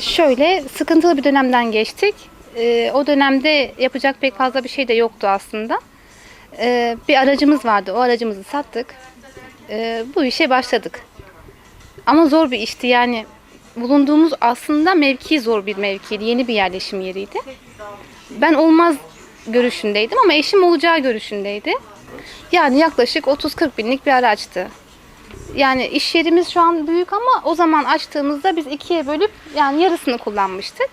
Şöyle sıkıntılı bir dönemden geçtik. Ee, o dönemde yapacak pek fazla bir şey de yoktu aslında. Ee, bir aracımız vardı. O aracımızı sattık. Ee, bu işe başladık. Ama zor bir işti yani. Bulunduğumuz aslında mevki zor bir mevkiydi. Yeni bir yerleşim yeriydi. Ben olmaz görüşündeydim ama eşim olacağı görüşündeydi. Yani yaklaşık 30-40 binlik bir araçtı. Yani iş yerimiz şu an büyük ama o zaman açtığımızda biz ikiye bölüp yani yarısını kullanmıştık.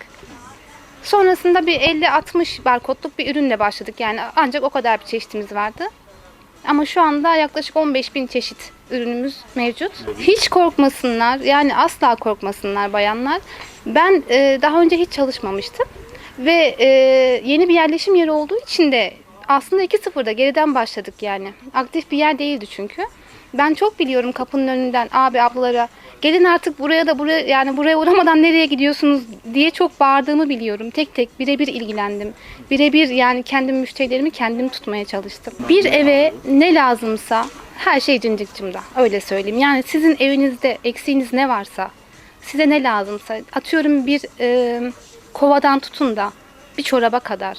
Sonrasında bir 50-60 barkodluk bir ürünle başladık. Yani ancak o kadar bir çeşitimiz vardı. Ama şu anda yaklaşık 15 bin çeşit ürünümüz mevcut. Hiç korkmasınlar. Yani asla korkmasınlar bayanlar. Ben e, daha önce hiç çalışmamıştım. Ve e, yeni bir yerleşim yeri olduğu için de aslında 2-0'da geriden başladık yani. Aktif bir yer değildi çünkü. Ben çok biliyorum kapının önünden abi ablalara gelin artık buraya da buraya yani buraya uğramadan nereye gidiyorsunuz diye çok bağırdığımı biliyorum. Tek tek birebir ilgilendim. Birebir yani kendim müşterilerimi kendim tutmaya çalıştım. Bir eve ne lazımsa her şey cincikcimde öyle söyleyeyim. Yani sizin evinizde eksiğiniz ne varsa size ne lazımsa atıyorum bir e, kovadan tutun da bir çoraba kadar.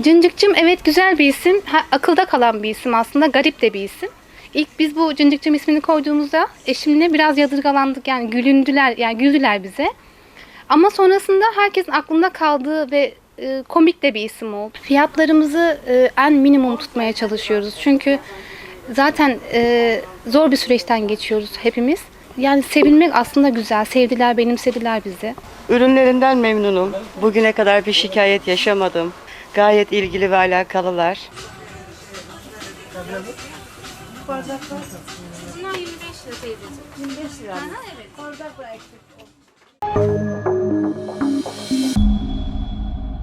Cincikcim evet güzel bir isim. Ha, akılda kalan bir isim aslında. Garip de bir isim. İlk biz bu Cincikcim ismini koyduğumuzda eşimle biraz yadırgalandık. Yani gülündüler, yani güldüler bize. Ama sonrasında herkesin aklında kaldığı ve e, komik de bir isim oldu. Fiyatlarımızı e, en minimum tutmaya çalışıyoruz. Çünkü zaten e, zor bir süreçten geçiyoruz hepimiz. Yani sevilmek aslında güzel. Sevdiler, benimsediler bizi. Ürünlerinden memnunum. Bugüne kadar bir şikayet yaşamadım. Gayet ilgili ve alakalılar. Bunlar 25 lira teyzeciğim. 25 lira. evet.